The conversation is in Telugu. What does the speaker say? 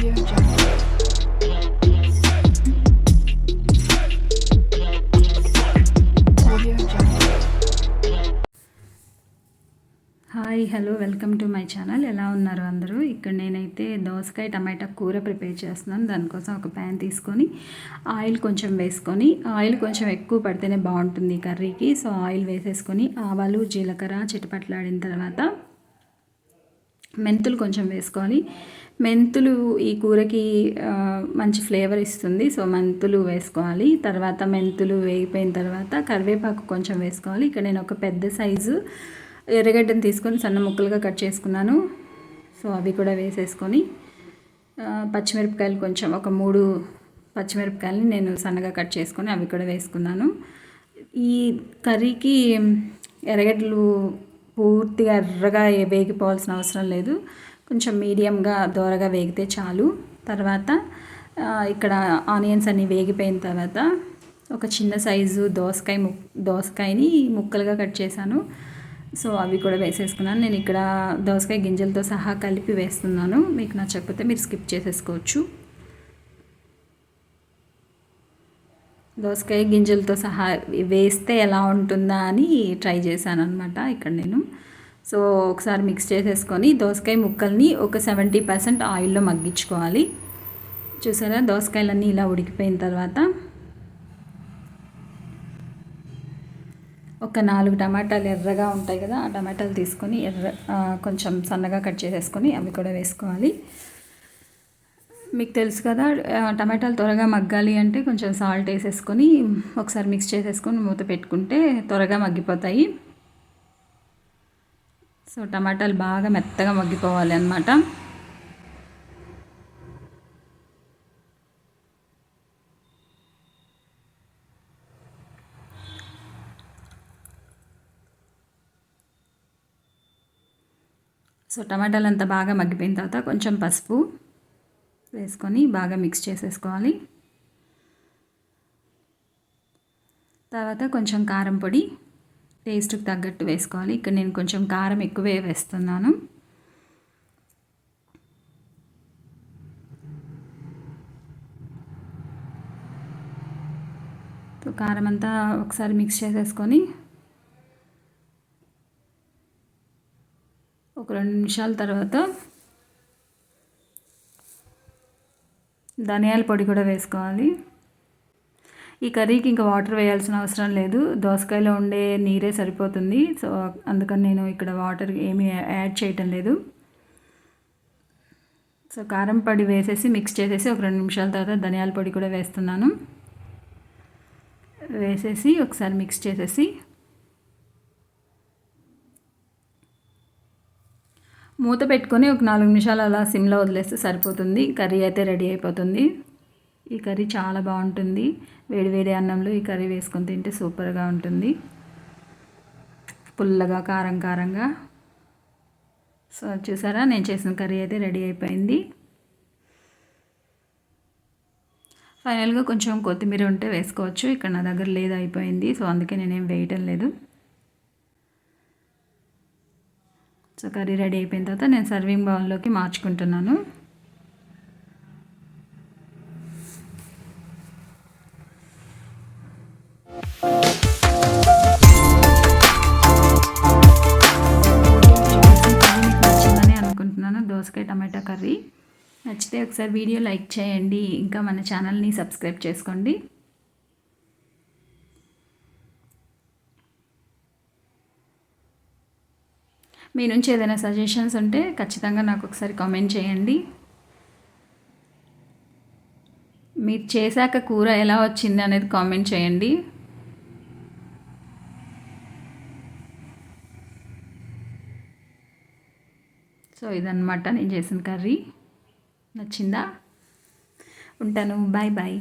Hi hello welcome to my channel ఎలా ఉన్నారు అందరూ? ఇక్కడ నేనైతే దోసకాయ టమాటా కూర ప్రిపేర్ చేస్తున్నాను. దానికోసం ఒక ప్యాన్ తీసుకొని ఆయిల్ కొంచెం వేసుకొని ఆయిల్ కొంచెం ఎక్కువ పడితేనే బాగుంటుంది కర్రీకి. సో ఆయిల్ వేసేసుకొని ఆవాలు జీలకర్ర చిటపట్లాడిన తర్వాత మెంతులు కొంచెం వేసుకోవాలి మెంతులు ఈ కూరకి మంచి ఫ్లేవర్ ఇస్తుంది. సో మెంతులు వేసుకోవాలి. తర్వాత మెంతులు వేగిపోయిన తర్వాత కరివేపాకు కొంచెం వేసుకోవాలి. ఇక్కడ నేను ఒక పెద్ద సైజు ఎర్రగడ్డను తీసుకొని సన్న ముక్కలుగా కట్ చేసుకున్నాను. సో అవి కూడా వేసేసుకొని పచ్చిమిరపకాయలు కొంచెం ఒక మూడు పచ్చిమిరపకాయలని నేను సన్నగా కట్ చేసుకొని అవి కూడా వేసుకున్నాను. ఈ కర్రీకి ఎర్రగడ్డలు పూర్తిగా ఎర్రగా వేగిపోవాల్సిన అవసరం లేదు. కొంచెం మీడియంగా దోరగా వేగితే చాలు. తర్వాత ఇక్కడ ఆనియన్స్ అన్నీ వేగిపోయిన తర్వాత ఒక చిన్న సైజు దోసకాయ ము దోసకాయని ముక్కలుగా కట్ చేశాను. సో అవి కూడా వేసేసుకున్నాను. నేను ఇక్కడ దోసకాయ గింజలతో సహా కలిపి వేస్తున్నాను. మీకు నచ్చకపోతే మీరు స్కిప్ చేసేసుకోవచ్చు. దోసకాయ గింజలతో సహా వేస్తే ఎలా ఉంటుందా అని ట్రై చేశాను అనమాట ఇక్కడ నేను. సో ఒకసారి మిక్స్ చేసేసుకొని దోసకాయ ముక్కల్ని ఒక సెవెంటీ పర్సెంట్ ఆయిల్లో మగ్గించుకోవాలి. చూసారా? దోసకాయలన్నీ ఇలా ఉడికిపోయిన తర్వాత ఒక నాలుగు టమాటాలు ఎర్రగా ఉంటాయి కదా ఆ టమాటాలు తీసుకొని ఎర్ర కొంచెం సన్నగా కట్ చేసేసుకొని అవి కూడా వేసుకోవాలి. మీకు తెలుసు కదా టమాటాలు త్వరగా మగ్గాలి అంటే కొంచెం సాల్ట్ వేసేసుకొని ఒకసారి మిక్స్ చేసేసుకొని మూత పెట్టుకుంటే త్వరగా మగ్గిపోతాయి. సో టమాటాలు బాగా మెత్తగా మగ్గిపోవాలి అన్నమాట. సో టమాటాలు అంతా బాగా మగ్గిపోయిన తర్వాత కొంచెం పసుపు. వేసుకొని బాగా మిక్స్ చేసేసుకోవాలి. తర్వాత కొంచెం కారం పొడి టేస్ట్కి తగ్గట్టు వేసుకోవాలి. ఇక్కడ నేను కొంచెం కారం ఎక్కువే వేస్తున్నాను. సో కారం అంతా ఒకసారి మిక్స్ చేసేసుకొని ఒక రెండు నిమిషాల తర్వాత ధనియాల పొడి కూడా వేసుకోవాలి. ఈ కర్రీకి ఇంకా వాటర్ వేయాల్సిన అవసరం లేదు. దోసకాయలో ఉండే నీరే సరిపోతుంది. సో అందుకని నేను ఇక్కడ వాటర్ ఏమీ యాడ్ చేయటం లేదు. సో కారం పొడి వేసేసి మిక్స్ చేసేసి ఒక రెండు నిమిషాల తర్వాత ధనియాల పొడి కూడా వేస్తున్నాను. వేసేసి ఒకసారి మిక్స్ చేసేసి మూత పెట్టుకొని ఒక నాలుగు నిమిషాలు అలా సిమ్లో వదిలేస్తే సరిపోతుంది. కర్రీ అయితే రెడీ అయిపోతుంది. ఈ కర్రీ చాలా బాగుంటుంది. వేడి వేడి అన్నంలో ఈ కర్రీ వేసుకొని తింటే సూపర్గా ఉంటుంది. పుల్లగా కారం కారంగా. సో చూసారా? నేను చేసిన కర్రీ అయితే రెడీ అయిపోయింది. ఫైనల్గా కొంచెం కొత్తిమీర ఉంటే వేసుకోవచ్చు. ఇక్కడ నా దగ్గర లేదు అయిపోయింది. సో అందుకే నేనేం వేయటం లేదు. సో కర్రీ రెడీ అయిపోయిన తర్వాత నేను సర్వింగ్ బౌల్లోకి మార్చుకుంటున్నాను. అనుకుంటున్నాను. దోసకాయ టమాటా కర్రీ. నచ్చితే ఒకసారి వీడియో లైక్ చేయండి. ఇంకా మన ఛానల్ని సబ్స్క్రైబ్ చేసుకోండి. మీ నుంచి ఏదైనా సజెషన్స్ ఉంటే ఖచ్చితంగా నాకు ఒకసారి కామెంట్ చేయండి. మీరు చేశాక కూర ఎలా వచ్చింది అనేది కామెంట్ చేయండి. సో ఇదన్నమాట నేను చేసిన కర్రీ. నచ్చిందా? ఉంటాను. Bye bye